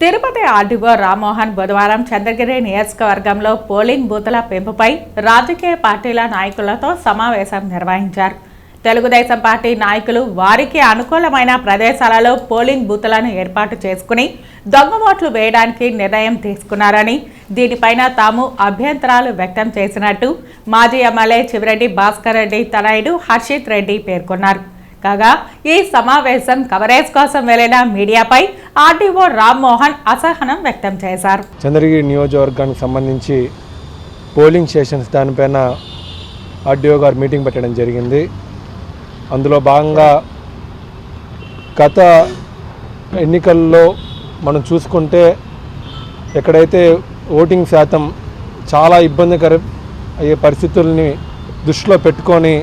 Tirupati RDO Rammohan బుధవారం చంద్రగిరి నియోజకవర్గంలో polling బూతుల పెంపుపై రాజకీయ పార్టీల నాయకులతో సమావేశం నిర్వహించారు. తెలుగుదేశం పార్టీ నాయకులు వారికి అనుకూలమైన ప్రదేశాలలో పోలింగ్ బూతులను ఏర్పాటు చేసుకుని దొంగ ఓట్లు వేయడానికి నిర్ణయం తీసుకున్నారని దీనిపైన తాము అభ్యంతరాలు వ్యక్తం చేసినట్టు మాజీ ఎమ్మెల్యే చివిరెడ్డి భాస్కర్ రెడ్డి తనయుడు హర్షిత్ రెడ్డి పేర్కొన్నారు. కాగా ఈ సమావేశం కవరేజ్ కోసం వెళ్ళిన మీడియాపై ఆర్డీఓ రామ్మోహన్ అసహనం వ్యక్తం చేశారు. చంద్రగిరి నియోజకవర్గానికి సంబంధించి పోలింగ్ స్టేషన్స్ దానిపైన ఆర్డీఓ గారు మీటింగ్ పెట్టడం జరిగింది. అందులో భాగంగా గత ఎన్నికల్లో మనం చూసుకుంటే ఎక్కడైతే ఓటింగ్ శాతం చాలా ఇబ్బందికర అయ్యే పరిస్థితుల్ని దృష్టిలో పెట్టుకొని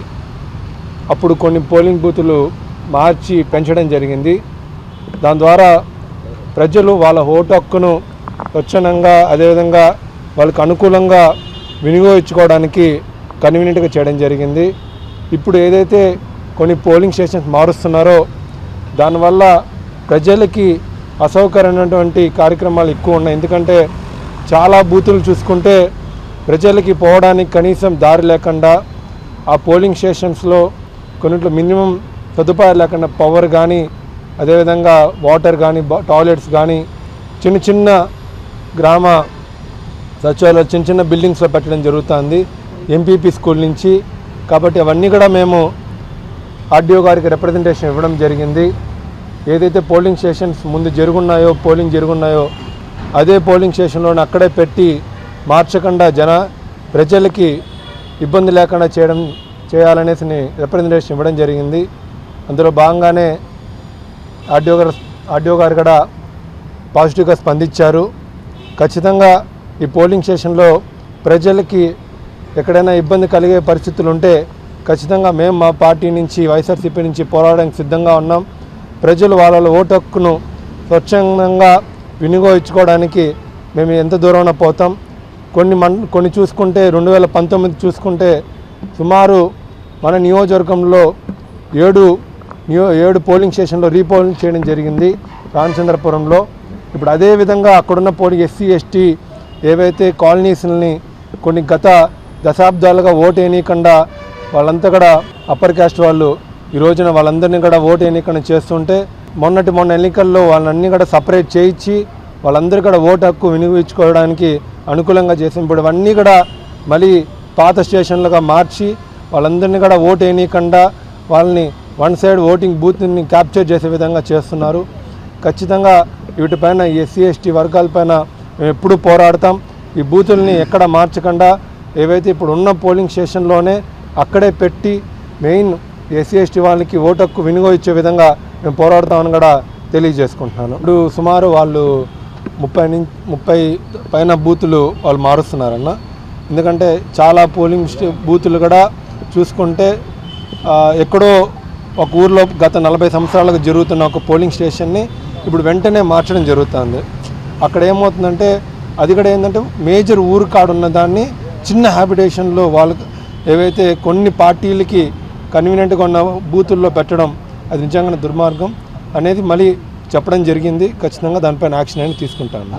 అప్పుడు కొన్ని పోలింగ్ బూతులు మార్చి పెంచడం జరిగింది. దాని ద్వారా ప్రజలు వాళ్ళ ఓటు హక్కును స్వచ్ఛందంగా అదేవిధంగా వాళ్ళకు అనుకూలంగా వినియోగించుకోవడానికి కన్వీనియంట్గా చేయడం జరిగింది. ఇప్పుడు ఏదైతే కొన్ని పోలింగ్ స్టేషన్స్ మారుస్తున్నారో దానివల్ల ప్రజలకి అసౌకర్యమైనటువంటి కార్యక్రమాలు ఎక్కువ ఉన్నాయి. ఎందుకంటే చాలా బూతులు చూసుకుంటే ప్రజలకి పోవడానికి కనీసం దారి లేకుండా ఆ పోలింగ్ స్టేషన్స్లో కొన్నింటిలో మినిమం సదుపాయాలు లేకుండా పవర్ కానీ అదేవిధంగా వాటర్ కానీ టాయిలెట్స్ కానీ చిన్న చిన్న గ్రామ సచివాలయాలు చిన్న చిన్న బిల్డింగ్స్లో పెట్టడం జరుగుతుంది. ఎంపీపీ స్కూల్ నుంచి. కాబట్టి అవన్నీ కూడా మేము ఆర్డీఓ గారికి రిప్రజెంటేషన్ ఇవ్వడం జరిగింది. ఏదైతే పోలింగ్ స్టేషన్స్ ముందు జరుగున్నాయో పోలింగ్ జరుగున్నాయో అదే పోలింగ్ స్టేషన్లోని అక్కడే పెట్టి మార్చకుండా జన ప్రజలకి ఇబ్బంది లేకుండా చేయడం చేయాలనేసి రిప్రజెంటేషన్ ఇవ్వడం జరిగింది. అందులో భాగంగానే ఆర్డీఓ గారు ఆర్డీఓ గారు కూడా పాజిటివ్గా స్పందించారు. ఖచ్చితంగా ఈ పోలింగ్ స్టేషన్లో ప్రజలకి ఎక్కడైనా ఇబ్బంది కలిగే పరిస్థితులు ఉంటే ఖచ్చితంగా మేము మా పార్టీ నుంచి వైఎస్ఆర్సీపీ నుంచి పోరాడడానికి సిద్ధంగా ఉన్నాం. ప్రజలు వాళ్ళ ఓటు హక్కును స్వచ్ఛందంగా వినియోగించుకోవడానికి మేము ఎంత దూరం పోతాం? కొన్ని మన్ కొన్ని చూసుకుంటే రెండు వేల పంతొమ్మిది చూసుకుంటే సుమారు మన నియోజకవర్గంలో ఏడు నియో ఏడు పోలింగ్ స్టేషన్లో రీపోలింగ్ చేయడం జరిగింది రామచంద్రపురంలో. ఇప్పుడు అదేవిధంగా అక్కడున్న పోలింగ్ ఎస్సీ ఎస్టీ ఏవైతే కాలనీస్ని కొన్ని గత దశాబ్దాలుగా ఓటు వేయనీయకుండా వాళ్ళంతా కూడా అప్పర్ క్యాస్ట్ వాళ్ళు ఈ రోజున వాళ్ళందరినీ కూడా ఓటు వేయనీయకుండా చేస్తుంటే మొన్నటి మొన్న ఎన్నికల్లో వాళ్ళన్నీ కూడా సపరేట్ చేయించి వాళ్ళందరూ కూడా ఓటు హక్కు వినియోగించుకోవడానికి అనుకూలంగా చేసిన ఇప్పుడు అవన్నీ కూడా మళ్ళీ పాత స్టేషన్లుగా మార్చి వాళ్ళందరినీ కూడా ఓటు వేయనీయకుండా వాళ్ళని వన్ సైడ్ ఓటింగ్ బూత్ని క్యాప్చర్ చేసే విధంగా చేస్తున్నారు. ఖచ్చితంగా వీటిపైన ఎస్సీ ఎస్టీ వర్గాలపైన మేము ఎప్పుడూ పోరాడతాం. ఈ బూతుల్ని ఎక్కడ మార్చకుండా ఏవైతే ఇప్పుడు ఉన్న పోలింగ్ స్టేషన్లోనే అక్కడే పెట్టి మెయిన్ ఎస్సీ ఎస్టీ వాళ్ళకి ఓటు వినియోగ ఇచ్చే విధంగా మేము పోరాడతామని కూడా తెలియజేసుకుంటున్నాను. ఇప్పుడు సుమారు వాళ్ళు ముప్పై నుంచి ముప్పై పైన బూతులు వాళ్ళు మారుస్తున్నారన్న. ఎందుకంటే చాలా పోలింగ్ స్టే బూతులు కూడా చూసుకుంటే ఎక్కడో ఒక ఊర్లో గత నలభై సంవత్సరాలకు జరుగుతున్న ఒక పోలింగ్ స్టేషన్ని ఇప్పుడు వెంటనే మార్చడం జరుగుతుంది. అక్కడ ఏమవుతుందంటే అది కూడా ఏంటంటే మేజర్ ఊరు కాడున్న దాన్ని చిన్న హ్యాబిటేషన్లో వాళ్ళకి ఏవైతే కొన్ని పార్టీలకి కన్వీనియంట్గా ఉన్న బూతుల్లో పెట్టడం అది నిజంగానే దుర్మార్గం అనేది మళ్ళీ చెప్పడం జరిగింది. ఖచ్చితంగా దానిపైన యాక్షన్ అనేది తీసుకుంటాను.